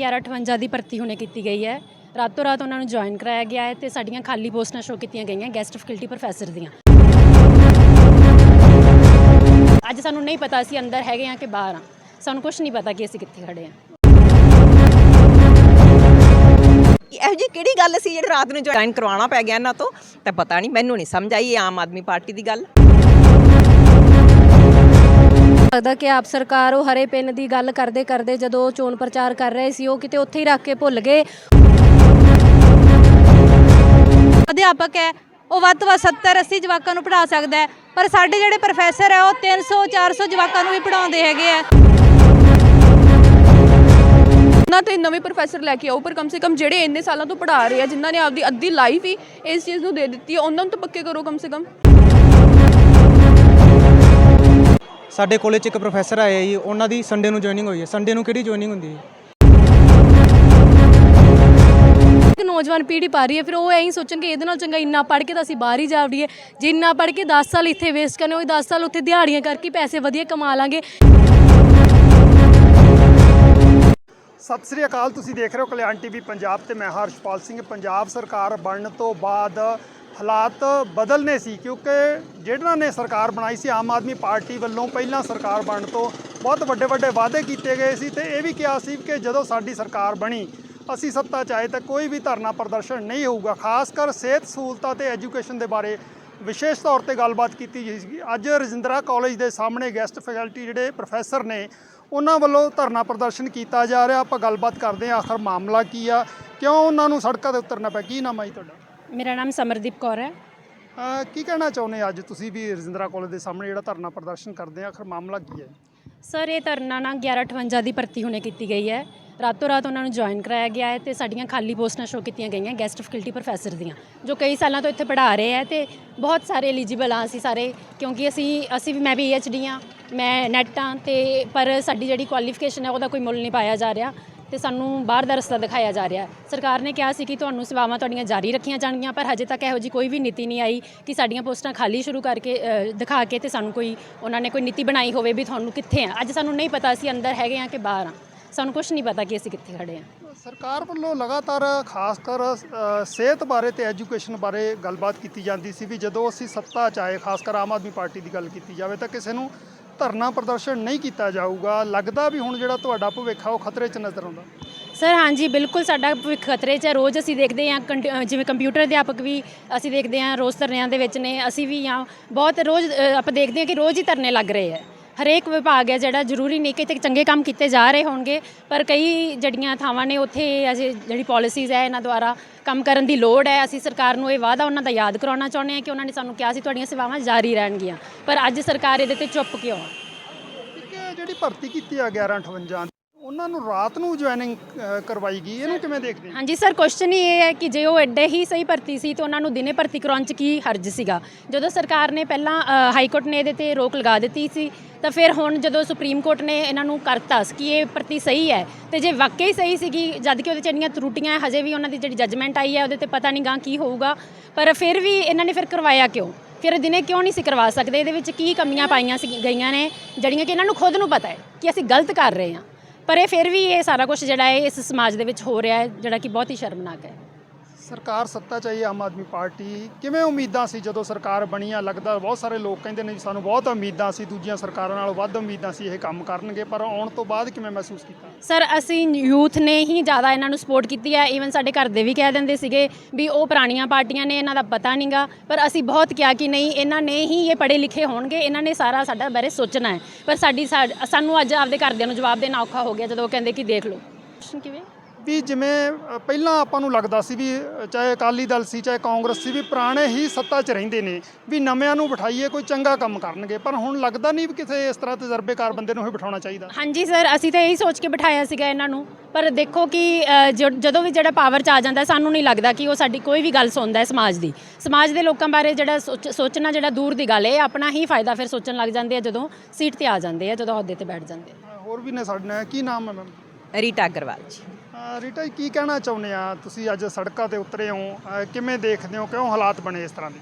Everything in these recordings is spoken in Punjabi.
1158 ਦੀ ਭਰਤੀ ਹੁਣੇ ਕੀਤੀ ਗਈ ਹੈ। ਰਾਤੋਂ ਰਾਤ ਉਹਨਾਂ ਨੂੰ ਜੁਆਇਨ ਕਰਾਇਆ ਗਿਆ ਹੈ ਤੇ ਸਾਡੀਆਂ ਖਾਲੀ ਪੋਸਟਾਂ ਸ਼ੋਅ ਕੀਤੀਆਂ ਗਈਆਂ ਗੈਸਟ ਫੈਕਲਟੀ ਪ੍ਰੋਫੈਸਰ ਦੀਆਂ। ਅੱਜ ਸਾਨੂੰ ਨਹੀਂ ਪਤਾ ਅਸੀਂ ਅੰਦਰ ਹੈਗੇ ਆ ਕਿ ਬਾਹਰ ਆ ਸਾਨੂੰ ਕੁਝ ਨਹੀਂ ਪਤਾ ਕਿ ਅਸੀਂ ਕਿੱਥੇ ਖੜੇ ਆ ਇਹੋ ਜੀ ਕਿਹੜੀ ਗੱਲ ਸੀ ਜਿਹੜੀ ਰਾਤ ਨੂੰ ਜੁਆਇਨ ਕਰਵਾਉਣਾ ਪੈ ਗਿਆ ਇਹਨਾਂ ਤੋਂ? ਤਾਂ ਪਤਾ ਨਹੀਂ, ਮੈਨੂੰ ਨਹੀਂ ਸਮਝ ਆਈ ਇਹ ਆਮ ਆਦਮੀ ਪਾਰਟੀ ਦੀ ਗੱਲ। ਲੱਗਦਾ ਕਿ ਆਪ ਸਰਕਾਰ ਉਹ ਹਰੇ ਪਿੰਨ ਦੀ ਗੱਲ ਕਰਦੇ ਕਰਦੇ ਜਦੋਂ ਚੋਣ ਪ੍ਰਚਾਰ ਕਰ ਰਹੇ ਸੀ, ਉਹ ਕਿਤੇ ਉੱਥੇ ਹੀ ਰੱਖ ਕੇ ਭੁੱਲ ਗਏ। ਅਧਿਆਪਕ ਹੈ, ਉਹ ਵੱਧ ਤੋਂ ਵੱਧ 70 80 ਜਵਾਕਾਂ ਨੂੰ ਪੜ੍ਹਾ ਸਕਦਾ ਹੈ, ਪਰ ਸਾਡੇ ਜਿਹੜੇ ਪ੍ਰੋਫੈਸਰ ਹੈ, ਉਹ 300 400 ਜਵਾਕਾਂ ਨੂੰ ਵੀ ਪੜ੍ਹਾਉਂਦੇ ਹੈਗੇ ਆ ਨਾ ਤੇ ਨਵੇਂ ਪ੍ਰੋਫੈਸਰ ਲੈ ਕੇ ਆਓ, ਪਰ ਕਮ ਸੇ ਕਮ ਜਿਹੜੇ ਇੰਨੇ ਸਾਲਾਂ ਤੋਂ ਪੜ੍ਹਾ ਰਹੇ ਆ, ਜਿਨ੍ਹਾਂ ਨੇ ਆਪਦੀ ਅੱਧੀ ਲਾਈਫ ਹੀ ਇਸ ਚੀਜ਼ ਨੂੰ ਦੇ ਦਿੱਤੀ ਹੈ, ਉਹਨਾਂ ਨੂੰ ਤਾਂ ਪੱਕੇ ਕਰੋ ਕਮ ਸੇ ਕਮ। ਸਾਡੇ ਕਾਲਜ 'ਚ ਇੱਕ ਪ੍ਰੋਫੈਸਰ ਆਏ ਆ ਜੀ ਉਹਨਾਂ ਦੀ ਸੰਡੇ ਨੂੰ ਜੁਆਇਨਿੰਗ ਹੋਈ ਹੈ। ਸੰਡੇ ਨੂੰ ਕਿਹੜੀ ਜੁਆਇਨਿੰਗ ਹੁੰਦੀ ਹੈ? ਇੱਕ ਨੌਜਵਾਨ ਪੀੜ੍ਹੀ ਪਾ ਰਹੀ ਹੈ ਫਿਰ ਉਹ ਐਂ ਹੀ ਸੋਚਣਗੇ ਇਹਦੇ ਨਾਲ ਚੰਗਾ ਇੰਨਾ ਪੜ੍ਹ ਕੇ ਤਾਂ ਅਸੀਂ ਬਾਹਰ ਹੀ ਜਾ ਵੜੀਏ। ਜੇ ਇੰਨਾ ਪੜ੍ਹ ਕੇ 10 ਸਾਲ ਇੱਥੇ ਵੇਸਟ ਕਰਨੇ ਉਹ 10 ਸਾਲ ਉੱਥੇ ਦਿਹਾੜੀਆਂ ਕਰਕੇ ਪੈਸੇ ਵਧੀਆ ਕਮਾ ਲਾਂਗੇ। ਸਤਿ ਸ੍ਰੀ ਅਕਾਲ ਤੁਸੀਂ ਦੇਖ ਰਹੇ ਹੋ ਕਲਿਆਣ ਟੀਵੀ ਪੰਜਾਬ ਤੇ ਮੈਂ ਹਰਸ਼ਪਾਲ ਸਿੰਘ। ਪੰਜਾਬ ਸਰਕਾਰ ਬਣਨ ਤੋਂ ਬਾਅਦ ਹਾਲਾਤ ਬਦਲਨੇ ਸੀ ਕਿਉਂਕਿ ਜਿਹਨਾਂ ਨੇ ਸਰਕਾਰ ਬਣਾਈ ਸੀ, ਆਮ ਆਦਮੀ ਪਾਰਟੀ ਵੱਲੋਂ ਪਹਿਲਾਂ ਸਰਕਾਰ ਬਣਨ ਤੋਂ ਬਹੁਤ ਵੱਡੇ ਵੱਡੇ ਵਾਅਦੇ ਕੀਤੇ ਗਏ ਸੀ ਤੇ ਇਹ ਵੀ ਕਿਹਾ ਸੀ ਕਿ ਜਦੋਂ ਸਾਡੀ ਸਰਕਾਰ ਬਣੀ, ਅਸੀਂ ਸੱਤਾ 'ਚ ਆਏ ਤਾਂ ਕੋਈ ਵੀ ਧਰਨਾ ਪ੍ਰਦਰਸ਼ਨ ਨਹੀਂ ਹੋਊਗਾ। ਖਾਸ ਕਰ ਸਿਹਤ ਸਹੂਲਤਾਂ ਤੇ ਐਜੂਕੇਸ਼ਨ ਦੇ ਬਾਰੇ ਵਿਸ਼ੇਸ਼ ਤੌਰ ਤੇ ਗੱਲਬਾਤ ਕੀਤੀ ਗਈ ਸੀ। ਅੱਜ ਰਜਿੰਦਰਾ ਕਾਲਜ ਦੇ ਸਾਹਮਣੇ ਗੈਸਟ ਫੈਕਲਟੀ ਜਿਹੜੇ ਪ੍ਰੋਫੈਸਰ ਨੇ, ਉਹਨਾਂ ਵੱਲੋਂ ਧਰਨਾ ਪ੍ਰਦਰਸ਼ਨ ਕੀਤਾ ਜਾ ਰਿਹਾ। ਆਪਾਂ ਗੱਲਬਾਤ ਕਰਦੇ ਹਾਂ, ਆਖਰ ਮਾਮਲਾ ਕੀ ਆ? ਕਿਉਂ ਉਹਨਾਂ ਨੂੰ ਸੜਕਾਂ ਤੇ ਉਤਰਨਾ ਪਿਆ? ਕੀ ਨਾਮ ਹੈ ਜੀ ਤੁਹਾਡਾ? ਮੇਰਾ ਨਾਮ ਸਮਰਦੀਪ ਕੌਰ ਹੈ। ਅਹ ਕੀ ਕਹਿਣਾ ਚਾਹੁੰਦੇ ਅੱਜ ਤੁਸੀਂ ਵੀ ਰਜਿੰਦਰਾ ਕਾਲਜ ਦੇ ਸਾਹਮਣੇ ਜਿਹੜਾ ਧਰਨਾ ਪ੍ਰਦਰਸ਼ਨ ਕਰਦੇ ਆ? ਆਖਰ ਮਾਮਲਾ ਕੀ ਹੈ? ਸਰ ਇਹ ਧਰਨਾ ਨਾ 1158 ਦੀ ਭਰਤੀ ਹੁਣੇ ਕੀਤੀ ਗਈ ਹੈ। ਰਾਤੋਂ ਰਾਤ ਉਹਨਾਂ ਨੂੰ ਜੁਆਇਨ ਕਰਾਇਆ ਗਿਆ ਹੈ ਤੇ ਸਾਡੀਆਂ ਖਾਲੀ ਪੋਸਟਾਂ ਸ਼ੋ ਕੀਤੀਆਂ ਗਈਆਂ ਗੈਸਟ ਫੈਕਲਟੀ ਪ੍ਰੋਫੈਸਰ ਦੀਆਂ ਜੋ ਕਈ ਸਾਲਾਂ ਤੋਂ ਇੱਥੇ ਪੜ੍ਹਾ ਰਹੇ ਹੈ ਤੇ ਬਹੁਤ ਸਾਰੇ ਐਲੀਜੀਬਲ ਆ ਅਸੀਂ ਸਾਰੇ ਕਿਉਂਕਿ ਅਸੀਂ ਅਸੀਂ ਵੀ ਮੈਂ ਵੀ ਡੀ ਆ ਮੈਂ ਨੈਟ ਆ ਤੇ ਪਰ ਸਾਡੀ ਜਿਹੜੀ ਕੁਆਲੀਫਿਕੇਸ਼ਨ ਹੈ ਉਹਦਾ ਕੋਈ ਮੁੱਲ ਨਹੀਂ ਪਾਇਆ ਜਾ ਰਿਹਾ। ਤੇ ਸਾਨੂੰ ਬਾਹਰ ਦਾ ਰਸਤਾ ਦਿਖਾਇਆ ਜਾ ਰਿਹਾ ਹੈ। ਸਰਕਾਰ ਨੇ ਕਿਹਾ ਸੀ ਕਿ ਤੁਹਾਨੂੰ ਸੇਵਾਵਾਂ ਤੁਹਾਡੀਆਂ ਜਾਰੀ ਰੱਖੀਆਂ ਜਾਣਗੀਆਂ ਪਰ ਹਜੇ ਤੱਕ ਇਹੋ ਜੀ ਕੋਈ ਵੀ ਨੀਤੀ ਨਹੀਂ ਆਈ ਕਿ ਸਾਡੀਆਂ ਪੋਸਟਾਂ ਖਾਲੀ ਸ਼ੁਰੂ ਕਰਕੇ ਅ, ਦਿਖਾ ਕੇ ਤੇ ਸਾਨੂੰ ਕੋਈ ਉਹਨਾਂ ਨੇ ਕੋਈ ਨੀਤੀ ਬਣਾਈ ਹੋਵੇ ਵੀ ਤੁਹਾਨੂੰ ਕਿੱਥੇ ਆ। ਅੱਜ ਸਾਨੂੰ ਨਹੀਂ ਪਤਾ ਅਸੀਂ ਅੰਦਰ ਹੈਗੇ ਆ ਕਿ ਬਾਹਰ ਆ ਸਾਨੂੰ ਕੁਝ ਨਹੀਂ ਪਤਾ ਕਿ ਅਸੀਂ ਕਿੱਥੇ ਖੜੇ ਆ ਸਰਕਾਰ ਵੱਲੋਂ ਲਗਾਤਾਰ ਖਾਸ ਕਰ ਅ, ਸਿਹਤ ਬਾਰੇ ਤੇ ਐਜੂਕੇਸ਼ਨ ਬਾਰੇ ਗੱਲਬਾਤ ਕੀਤੀ ਜਾਂਦੀ ਸੀ ਵੀ ਜਦੋਂ ਅਸੀਂ ਸੱਤਾ 'ਚ ਆਏ ਖਾਸ ਕਰ ਆਮ ਆਦਮੀ ਪਾਰਟੀ ਦੀ ਗੱਲ ਕੀਤੀ ਜਾਵੇ ਤਾਂ ਕਿਸੇ ਨੂੰ ਧਰਨਾ ਪ੍ਰਦਰਸ਼ਨ ਨਹੀਂ ਕੀਤਾ ਜਾਊਗਾ। ਲੱਗਦਾ ਵੀ ਹੁਣ ਜਿਹੜਾ ਤੁਹਾਡਾ ਭਵਿੱਖ ਆ, ਉਹ ਖਤਰੇ 'ਚ ਨਜ਼ਰ ਆਉਂਦਾ। ਸਰ, ਹਾਂਜੀ, ਬਿਲਕੁਲ ਸਾਡਾ ਭਵਿੱਖ ਖਤਰੇ 'ਚ ਹੈ ਰੋਜ਼ ਅਸੀਂ ਦੇਖਦੇ ਹਾਂ ਕੰਟ- ਜਿਵੇਂ ਕੰਪਿਊਟਰ ਅਧਿਆਪਕ ਵੀ ਅਸੀਂ ਦੇਖਦੇ ਹਾਂ, ਰੋਜ਼ ਧਰਨਿਆਂ ਦੇ ਵਿੱਚ ਨੇ। ਅਸੀਂ ਵੀ ਹਾਂ, ਬਹੁਤ ਰੋਜ਼ ਆਪਾਂ ਦੇਖਦੇ ਹਾਂ ਕਿ ਰੋਜ਼ ਹੀ ਧਰਨੇ ਲੱਗ ਰਹੇ ਹੈ। ਹਰੇਕ ਵਿਭਾਗ ਹੈ ਜਿਹੜਾ ਜ਼ਰੂਰੀ ਨਹੀਂ ਕਿ ਇੱਥੇ ਚੰਗੇ ਕੰਮ ਕੀਤੇ ਜਾ ਰਹੇ ਹੋਣਗੇ, ਪਰ ਕਈ ਜਿਹੜੀਆਂ ਥਾਵਾਂ ਨੇ ਉੱਥੇ ਅਜੇ ਜਿਹੜੀ ਪਾਲਿਸੀਜ਼ ਹੈ ਇਹਨਾਂ ਦੁਆਰਾ ਕੰਮ ਕਰਨ ਦੀ ਲੋੜ ਹੈ। ਅਸੀਂ ਸਰਕਾਰ ਨੂੰ ਇਹ ਵਾਅਦਾ ਉਹਨਾਂ ਦਾ ਯਾਦ ਕਰਾਉਣਾ ਚਾਹੁੰਦੇ ਹਾਂ ਕਿ ਉਹਨਾਂ ਨੇ ਸਾਨੂੰ ਕਿਹਾ ਸੀ ਤੁਹਾਡੀਆਂ ਸੇਵਾਵਾਂ ਜਾਰੀ ਰਹਿਣਗੀਆਂ। ਪਰ ਅੱਜ ਸਰਕਾਰ ਇਹਦੇ ਤੇ ਚੁੱਪ ਕਿਉਂ ਆ? ਜਿਹੜੀ ਭਰਤੀ ਕੀਤੀ ਆ 1158 ਉਹਨਾਂ ਨੂੰ ਰਾਤ ਨੂੰ ਜੁਆਇਨਿੰਗ ਕਰਵਾਈ ਗਈ, ਇਹਨੂੰ ਕਿਵੇਂ ਦੇਖਦੇ ਹਾਂਜੀ, ਸਰ ਕੁਐਸਚਨ ਹੀ ਇਹ ਹੈ ਕਿ ਜੇ ਉਹ ਐਡੇ ਹੀ ਸਹੀ ਭਰਤੀ ਸੀ ਤਾਂ ਉਹਨਾਂ ਨੂੰ ਦਿਨੇ ਭਰਤੀ ਕਰਾਉਣ ਚ ਕੀ ਹਰਜ ਸੀਗਾ? ਜਦੋਂ ਸਰਕਾਰ ਨੇ ਪਹਿਲਾਂ ਹਾਈ ਕੋਰਟ ਨੇ ਇਹਦੇ ਤੇ ਰੋਕ ਲਗਾ ਦਿੱਤੀ ਸੀ, ਤਾਂ ਫਿਰ ਹੁਣ ਜਦੋਂ ਸੁਪਰੀਮ ਕੋਰਟ ਨੇ ਇਹਨਾਂ ਨੂੰ ਕਰਤਾ ਕਿ ਇਹ ਭਰਤੀ ਸਹੀ ਹੈ, ਤੇ ਜੇ ਵਾਕਈ ਸਹੀ ਸੀਗੀ, ਜਦ ਕਿ ਉਹਦੇ ਚ ਇੰਨੀਆਂ ਤਰੁੱਟੀਆਂ ਹਜੇ ਵੀ ਉਹਨਾਂ ਦੀ ਜਿਹੜੀ ਜੱਜਮੈਂਟ ਆਈ ਹੈ, ਉਹਦੇ ਤੇ ਪਤਾ ਨਹੀਂ ਗਾਂ ਕੀ ਹੋਊਗਾ, ਪਰ ਫਿਰ ਵੀ ਇਹਨਾਂ ਨੇ ਫਿਰ ਕਰਵਾਇਆ ਕਿਉਂ? ਫਿਰ ਦਿਨੇ ਕਿਉਂ ਨਹੀਂ ਸੀ ਕਰਵਾ ਸਕਦੇ? ਇਹਦੇ ਵਿੱਚ ਕੀ ਕਮੀਆਂ ਪਾਈਆਂ ਸੀ, ਗਈਆਂ ਨੇ, ਜਿਹੜੀਆਂ ਕਿ ਇਹਨਾਂ ਨੂੰ ਖੁਦ ਨੂੰ ਪਤਾ ਹੈ ਕਿ ਅਸੀਂ ਗਲਤ ਕਰ ਰਹੇ ਹਾਂ। ਪਰ ਇਹ ਫਿਰ ਵੀ ਇਹ ਸਾਰਾ ਕੁਝ ਜਿਹੜਾ ਹੈ ਇਸ ਸਮਾਜ ਦੇ ਵਿੱਚ ਹੋ ਰਿਹਾ ਹੈ, ਜਿਹੜਾ ਕਿ ਬਹੁਤ ਹੀ ਸ਼ਰਮਨਾਕ ਹੈ। ਸਰਕਾਰ ਸੱਤਾ ਚਾਹੀਏ ਆਮ ਆਦਮੀ ਪਾਰਟੀ। ਕਿਵੇਂ ਉਮੀਦਾਂ ਸੀ ਜਦੋਂ ਸਰਕਾਰ ਬਣੀ ਆ? ਲੱਗਦਾ ਬਹੁਤ ਸਾਰੇ ਲੋਕ ਕਹਿੰਦੇ ਨੇ ਜੀ ਸਾਨੂੰ ਬਹੁਤ ਉਮੀਦਾਂ ਸੀ ਦੂਜੀਆਂ ਸਰਕਾਰਾਂ ਨਾਲੋਂ ਵੱਧ ਉਮੀਦਾਂ ਸੀ ਇਹ ਕੰਮ ਕਰਨਗੇ। ਪਰ ਆਉਣ ਤੋਂ ਬਾਅਦ ਕਿਵੇਂ ਮਹਿਸੂਸ ਕੀਤਾ? ਸਰ ਅਸੀਂ ਯੂਥ ਨੇ ਹੀ ਜ਼ਿਆਦਾ ਇਹਨਾਂ ਨੂੰ ਸਪੋਰਟ ਕੀਤੀ ਹੈ ਈਵਨ ਸਾਡੇ ਘਰ ਦੇ ਵੀ ਕਹਿ ਦਿੰਦੇ ਸੀਗੇ ਵੀ ਉਹ ਪੁਰਾਣੀਆਂ ਪਾਰਟੀਆਂ ਨੇ ਇਹਨਾਂ ਦਾ ਪਤਾ ਨਹੀਂਗਾ ਪਰ ਅਸੀਂ ਬਹੁਤ ਕਿਹਾ ਕਿ ਨਹੀਂ ਇਹਨਾਂ ਨੇ ਹੀ ਇਹ ਪੜ੍ਹੇ ਲਿਖੇ ਹੋਣਗੇ। ਇਹਨਾਂ ਨੇ ਸਾਰਾ ਸਾਡਾ ਬਾਰੇ ਸੋਚਣਾ ਹੈ। ਪਰ ਸਾਡੀ ਸਾਨੂੰ ਅੱਜ ਆਪਦੇ ਘਰਦਿਆਂ ਨੂੰ ਜਵਾਬ ਦੇਣਾ ਔਖਾ ਹੋ ਗਿਆ ਜਦੋਂ ਉਹ ਕਹਿੰਦੇ ਕਿ ਦੇਖ ਲਓ। ਕਿਵੇਂ? ਵੀ ਜਿਵੇਂ ਪਹਿਲਾਂ ਆਪਾਂ ਨੂੰ ਲੱਗਦਾ ਸੀ ਵੀ ਚਾਹੇ ਅਕਾਲੀ ਦਲ ਸੀ ਚਾਹੇ ਕਾਂਗਰਸ ਸੀ ਵੀ ਪੁਰਾਣੇ ਹੀ ਸੱਤਾ 'ਚ ਰਹਿੰਦੇ ਨੇ ਵੀ ਨਵਿਆਂ ਨੂੰ ਬਿਠਾਈਏ ਕੋਈ ਚੰਗਾ ਕੰਮ ਕਰਨਗੇ। ਪਰ ਹੁਣ ਲੱਗਦਾ ਨਹੀਂ ਵੀ ਕਿਸੇ ਇਸ ਤਰ੍ਹਾਂ ਤਜਰਬੇਕਾਰ ਬੰਦੇ ਨੂੰ ਹੀ ਬਿਠਾਉਣਾ ਚਾਹੀਦਾ। ਹਾਂਜੀ ਸਰ ਅਸੀਂ ਤਾਂ ਇਹੀ ਸੋਚ ਕੇ ਬਿਠਾਇਆ ਸੀਗਾ ਇਹਨਾਂ ਨੂੰ। ਪਰ ਦੇਖੋ ਕਿ ਜਦੋਂ ਵੀ ਜਿਹੜਾ ਪਾਵਰ ਚ ਆ ਜਾਂਦਾ ਸਾਨੂੰ ਨਹੀਂ ਲੱਗਦਾ ਕਿ ਉਹ ਸਾਡੀ ਕੋਈ ਵੀ ਗੱਲ ਸੁਣਦਾ ਹੈ ਸਮਾਜ ਦੀ। ਸਮਾਜ ਦੇ ਲੋਕਾਂ ਬਾਰੇ ਜਿਹੜਾ ਸੋਚ- ਸੋਚਣਾ ਜਿਹੜਾ ਦੂਰ ਦੀ ਗੱਲ ਹੈ ਇਹ ਆਪਣਾ ਹੀ ਫਾਇਦਾ ਫਿਰ ਸੋਚਣ ਲੱਗ ਜਾਂਦੇ ਆ ਜਦੋਂ ਸੀਟ ਤੇ ਆ ਜਾਂਦੇ ਆ ਜਦੋਂ ਅਹੁਦੇ ਤੇ ਬੈਠ ਜਾਂਦੇ ਆ। ਹੋਰ ਵੀ ਨੇ ਸਾਡੇ ਨਾਲ ਕੀ ਨਾਮ ਹੈ ਮੈਮ? ਰੀਟਾ ਅਗਰਵਾਲ ਜੀ। ਰੀਟਾ ਜੀ ਕੀ ਕਹਿਣਾ ਚਾਹੁੰਦੇ ਆ? ਤੁਸੀਂ ਅੱਜ ਸੜਕਾਂ ਤੇ ਉਤਰੇ ਹੋ ਅ, ਕਿਵੇਂ ਦੇਖਦੇ ਹੋ? ਕਿਉਂ ਹਾਲਾਤ ਬਣੇ ਇਸ ਤਰ੍ਹਾਂ ਦੇ?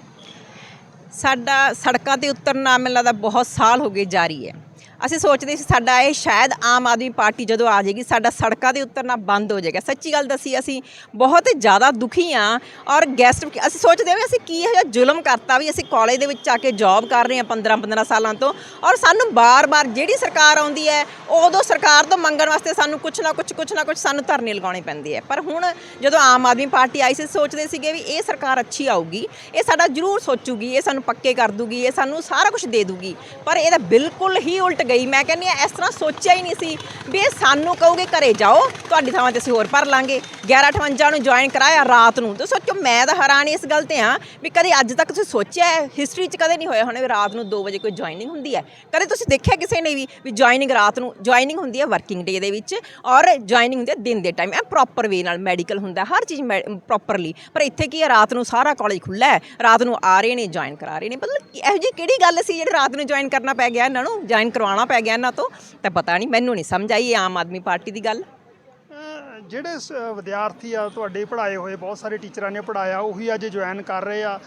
ਸਾਡਾ ਸੜਕਾਂ ਤੇ ਉਤਰਨਾ ਮੈਨੂੰ ਲੱਗਦਾ ਬਹੁਤ ਸਾਲ ਹੋ ਗਏ ਜਾਰੀ ਹੈ। ਅਸੀਂ ਸੋਚਦੇ ਸੀ ਸਾਡਾ ਇਹ ਸ਼ਾਇਦ ਆਮ ਆਦਮੀ ਪਾਰਟੀ ਜਦੋਂ ਆ ਜਾਏਗੀ, ਸਾਡਾ ਸੜਕਾਂ ਦੇ ਉਤਰਨਾ ਬੰਦ ਹੋ ਜਾਏਗਾ। ਸੱਚੀ ਗੱਲ ਦੱਸੀ, ਅਸੀਂ ਬਹੁਤ ਜ਼ਿਆਦਾ ਦੁਖੀ ਆ ਔਰ ਗੈਸਟ ਅਸੀਂ ਸੋਚਦੇ ਹਾਂ ਵੀ ਅਸੀਂ ਕੀ ਇਹੋ ਜਿਹਾ ਜ਼ੁਲਮ ਕਰਤਾ ਵੀ ਅਸੀਂ ਕਾਲਜ ਦੇ ਵਿੱਚ ਆ ਕੇ ਜੌਬ ਕਰ ਰਹੇ ਹਾਂ 15 15 ਸਾਲਾਂ ਤੋਂ ਔਰ ਸਾਨੂੰ ਬਾਰ-ਬਾਰ ਜਿਹੜੀ ਸਰਕਾਰ ਆਉਂਦੀ ਹੈ, ਉਦੋਂ ਸਰਕਾਰ ਤੋਂ ਮੰਗਣ ਵਾਸਤੇ ਸਾਨੂੰ ਕੁਝ ਨਾ ਕੁਝ ਕੁਝ ਨਾ ਕੁਝ ਸਾਨੂੰ ਧਰਨੇ ਲਗਾਉਣੇ ਪੈਂਦੇ ਹੈ ਪਰ ਹੁਣ ਜਦੋਂ ਆਮ ਆਦਮੀ ਪਾਰਟੀ ਆਈ ਸੀ, ਸੋਚਦੇ ਸੀਗੇ ਵੀ ਇਹ ਸਰਕਾਰ ਅੱਛੀ ਆਊਗੀ, ਇਹ ਸਾਡਾ ਜ਼ਰੂਰ ਸੋਚੂਗੀ, ਇਹ ਸਾਨੂੰ ਪੱਕੇ ਕਰ ਦੂਗੀ, ਇਹ ਸਾਨੂੰ ਸਾਰਾ ਕੁਝ ਦੇ ਦੂਗੀ। ਪਰ ਇਹਦਾ ਬਿਲਕੁਲ ਹੀ ਉਲਟ ਗਈ। ਮੈਂ ਕਹਿੰਦੀ ਆ ਇਸ ਤਰ੍ਹਾਂ ਸੋਚਿਆ ਹੀ ਨਹੀਂ ਸੀ ਵੀ ਇਹ ਸਾਨੂੰ ਕਹੋਗੇ, ਘਰੇ ਜਾਓ, ਤੁਹਾਡੀ ਥਾਵਾਂ ਤੇ ਅਸੀਂ ਹੋਰ ਭਰ ਲਾਂਗੇ। 1158 ਨੂੰ ਜੁਆਇਨ ਕਰਾਇਆ ਰਾਤ ਨੂੰ। ਤੇ ਸੋਚੋ ਮੈਂ ਤਾਂ ਹੈਰਾਨ ਇਸ ਗੱਲ ਤੇ ਹਾਂ ਵੀ ਕਦੇ ਅੱਜ ਤੱਕ ਤੁਸੀਂ ਸੋਚਿਆ ਹੈ? ਹਿਸਟਰੀ 'ਚ ਕਦੇ ਨਹੀਂ ਹੋਇਆ ਹੋਣਾ ਵੀ ਰਾਤ ਨੂੰ 2 ਵਜੇ ਕੋਈ ਜੁਆਇਨਿੰਗ ਹੁੰਦੀ ਹੈ? ਕਦੇ ਤੁਸੀਂ ਦੇਖਿਆ ਕਿਸੇ ਨੇ ਵੀ ਵੀ ਜੁਆਇਨਿੰਗ ਰਾਤ ਨੂੰ ਜੁਆਇਨਿੰਗ ਹੁੰਦੀ ਹੈ ਵਰਕਿੰਗ ਡੇ ਦੇ ਵਿੱਚ? ਔਰ ਜੁਆਇਨਿੰਗ ਹੁੰਦੀ ਹੈ ਦਿਨ ਦੇ ਟਾਈਮ ਇਹ ਪ੍ਰੋਪਰ ਵੇ ਨਾਲ ਮੈਡੀਕਲ ਹੁੰਦਾ ਹਰ ਚੀਜ਼ ਪ੍ਰੋਪਰਲੀ ਪਰ ਇੱਥੇ ਕੀ ਹੈ, ਰਾਤ ਨੂੰ ਸਾਰਾ ਕਾਲਜ ਖੁੱਲ੍ਹਾ ਹੈ, ਰਾਤ ਨੂੰ ਆ ਰਹੇ ਨੇ ਜੁਆਇਨ ਕਰਾ ਰਹੇ ਨੇ। ਮਤਲਬ ਇਹੋ ਜਿਹੀ ਕਿਹੜੀ ਗੱਲ ਸੀ ਜਿਹੜੀ ਰਾਤ ਨੂੰ ਜੁਆਇਨ ਕਰਨਾ ਪੈ ਗਿਆ? ਇਹਨਾਂ ਨੂੰ ਜੁਆਇਨ ਕਰਵਾਉਣਾ ਪੈ ਗਿਆ ਇਹਨਾਂ ਤੋਂ ਤਾਂ ਪਤਾ ਨਹੀਂ ਮੈਨੂੰ ਨਹੀਂ ਸਮਝ ਆਈ ਇਹ ਆਮ ਆਦਮੀ ਪਾਰਟੀ ਦੀ ਗੱਲ। ਅਹ ਜਿਹੜੇ ਸ- ਵਿਦਿਆਰਥੀ ਆ ਤੁਹਾਡੇ ਪੜ੍ਹਾਏ ਹੋਏ ਬਹੁਤ ਸਾਰੇ ਟੀਚਰਾਂ ਨੇ ਪੜਾਇਆ ਉਹੀ ਅੱਜ ਜੁਆਇਨ ਕਰ ਰਹੇ ਆ।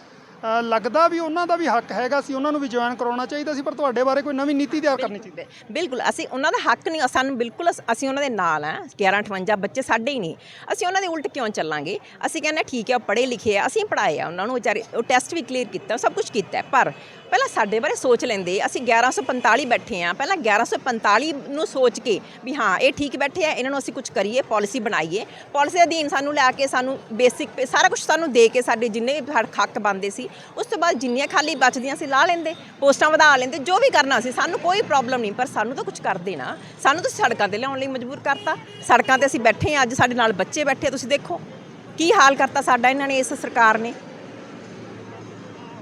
ਅਹ ਲੱਗਦਾ ਵੀ ਉਹਨਾਂ ਦਾ ਵੀ ਹੱਕ ਹੈਗਾ ਸੀ ਉਹਨਾਂ ਨੂੰ ਵੀ ਜੁਆਇਨ ਕਰਾਉਣਾ ਚਾਹੀਦਾ ਸੀ ਪਰ ਤੁਹਾਡੇ ਬਾਰੇ ਕੋਈ ਨਵੀਂ ਨੀਤੀ ਤਿਆਰ ਕਰਨੀ ਚਾਹੀਦੀ। ਬਿਲਕੁਲ ਅਸੀਂ ਉਹਨਾਂ ਦਾ ਹੱਕ ਨਹੀਂ ਸਾਨੂੰ ਬਿਲਕੁਲ ਅਸ- ਅਸੀਂ ਉਹਨਾਂ ਦੇ ਨਾਲ ਆ 1158 ਬੱਚੇ ਸਾਡੇ ਹੀ ਨਹੀਂ ਅਸੀਂ ਉਹਨਾਂ ਦੇ ਉਲਟ ਕਿਉਂ ਚੱਲਾਂਗੇ? ਅਸੀਂ ਕਹਿੰਦੇ ਠੀਕ ਹੈ ਉਹ ਪੜ੍ਹੇ ਲਿਖੇ ਆ ਅਸੀਂ ਪੜ੍ਹਾਏ ਆ ਉਹਨਾਂ ਨੂੰ ਵਿਚਾਰੇ ਉਹ ਟੈਸਟ ਵੀ ਕਲੀਅਰ ਕੀਤਾ ਸਭ ਕੁਝ ਕੀਤਾ ਹੈ। ਪਰ ਪਹਿਲਾਂ ਸਾਡੇ ਬਾਰੇ ਸੋਚ ਲੈਂਦੇ। ਅਸੀਂ 1145 ਬੈਠੇ ਆ। ਪਹਿਲਾਂ 1145 ਨੂੰ ਸੋਚ ਕੇ ਵੀ ਹਾਂ, ਇਹ ਠੀਕ ਬੈਠੇ ਆ, ਇਹਨਾਂ ਨੂੰ ਅਸੀਂ ਕੁਝ ਕਰੀਏ, ਪਾਲਿਸੀ ਬਣਾਈਏ। ਪਾਲਿਸੀ ਦੇ ਅਧੀਨ ਸਾਨੂੰ ਲੈ ਕੇ, ਸਾਨੂੰ ਬੇਸਿਕ ਸਾਰਾ ਕੁਝ ਸਾਨੂੰ ਦੇ ਕੇ ਸਾਡੇ ਜਿੰਨੇ ਵੀ ਹੱਕ- ਹੱਕ ਬਣਦੇ ਸੀ, ਉਸ ਤੋਂ ਬਾਅਦ ਜਿੰਨੀਆਂ ਖਾਲੀ ਬਚਦੀਆਂ ਸੀ ਲਾ ਲੈਂਦੇ, ਪੋਸਟਾਂ ਵਧਾ ਲੈਂਦੇ, ਜੋ ਵੀ ਕਰਨਾ ਸੀ, ਸਾਨੂੰ ਕੋਈ ਪ੍ਰੋਬਲਮ ਨਹੀਂ, ਪਰ ਸਾਨੂੰ ਤਾਂ ਕੁਝ ਕਰਦੇ ਨਾ। ਸਾਨੂੰ ਤਾਂ ਸੜਕਾਂ ਤੇ ਲਿਆਉਣ ਲਈ ਮਜਬੂਰ ਕਰਤਾ। ਸੜਕਾਂ ਤੇ ਅਸੀਂ ਬੈਠੇ ਹਾਂ ਅੱਜ ਸਾਡੇ ਨਾਲ ਬੱਚੇ ਬੈਠੇ ਤੁਸੀਂ ਦੇਖੋ। ਕੀ ਹਾਲ ਕਰਤਾ ਸਾਡਾ ਇਹਨਾਂ ਨੇ, ਇਸ ਸਰਕਾਰ ਨੇ?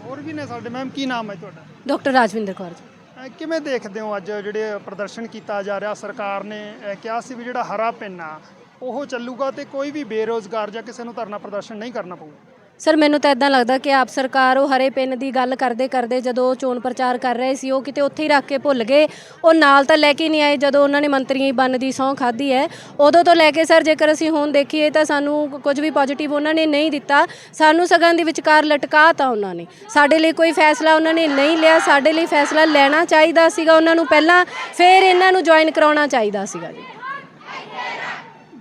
ਹੋਰ ਵੀ ਨੇ ਸਾਡੇ? ਮੈਮ ਕੀ ਨਾਮ ਹੈ ਤੁਹਾਡਾ? ਡਾਕਟਰ ਰਾਜਵਿੰਦਰ ਕੌਰ ਜੀ। ਅਹ ਕਿਵੇਂ ਦੇਖਦੇ ਹੋ ਅੱਜ ਜਿਹੜੇ ਪ੍ਰਦਰਸ਼ਨ ਕੀਤਾ ਜਾ ਰਿਹਾ? ਸਰਕਾਰ ਨੇ ਅਹ ਕਿਹਾ ਸੀ ਵੀ ਜਿਹੜਾ ਹਰਾ ਪੈਨ ਆ ਉਹ ਚੱਲੂਗਾ ਤੇ ਕੋਈ ਵੀ ਬੇਰੋਜ਼ਗਾਰ ਜਾਂ ਕਿਸੇ ਨੂੰ ਧਰਨਾ ਪ੍ਰਦਰਸ਼ਨ ਨਹੀਂ ਕਰਨਾ ਪਊਗਾ। ਸਰ, ਮੈਨੂੰ ਤਾਂ ਇਦਾਂ ਲੱਗਦਾ ਕਿ ਆਪ ਸਰਕਾਰ ਉਹ ਹਰੇ ਪਿੰਨ ਦੀ ਗੱਲ ਕਰਦੇ ਕਰਦੇ ਜਦੋਂ ਚੋਣ ਪ੍ਰਚਾਰ ਕਰ ਰਹੇ ਸੀ, ਉਹ ਕਿਤੇ ਉੱਥੇ ਹੀ ਰੱਖ ਕੇ ਭੁੱਲ ਗਏ। ਉਹ ਨਾਲ ਤਾਂ ਲੈ ਕੇ ਨਹੀਂ ਆਏ ਜਦੋਂ ਉਹਨਾਂ ਨੇ ਮੰਤਰੀ ਬਣਨ ਦੀ ਸਹੁੰ ਖਾਧੀ ਹੈ। ਉਦੋਂ ਤੋਂ ਲੈ ਕੇ ਸਰ, ਜੇਕਰ ਅਸੀਂ ਹੁਣ ਦੇਖੀਏ ਤਾਂ ਸਾਨੂੰ ਕੁਝ ਵੀ ਪੋਜ਼ਿਟਿਵ ਉਹਨਾਂ ਨੇ ਨਹੀਂ ਦਿੱਤਾ। ਸਾਨੂੰ ਸਗਨ ਦੀ ਵਿਚਕਾਰ ਲਟਕਾ ਲਟਕਾਤਾ ਉਹਨਾਂ ਨੇ। ਸਾਡੇ ਲਈ ਕੋਈ ਫੈਸਲਾ ਉਹਨਾਂ ਨੇ ਨਹੀਂ ਲਿਆ। ਸਾਡੇ ਲਈ ਫੈਸਲਾ ਲੈਣਾ ਚਾਹੀਦਾ ਸੀਗਾ ਉਹਨਾਂ ਨੂੰ ਪਹਿਲਾਂ। ਫਿਰ ਇਹਨਾਂ ਨੂੰ ਜੁਆਇਨ ਕਰਾਉਣਾ ਚਾਹੀਦਾ ਸੀਗਾ ਜੀ।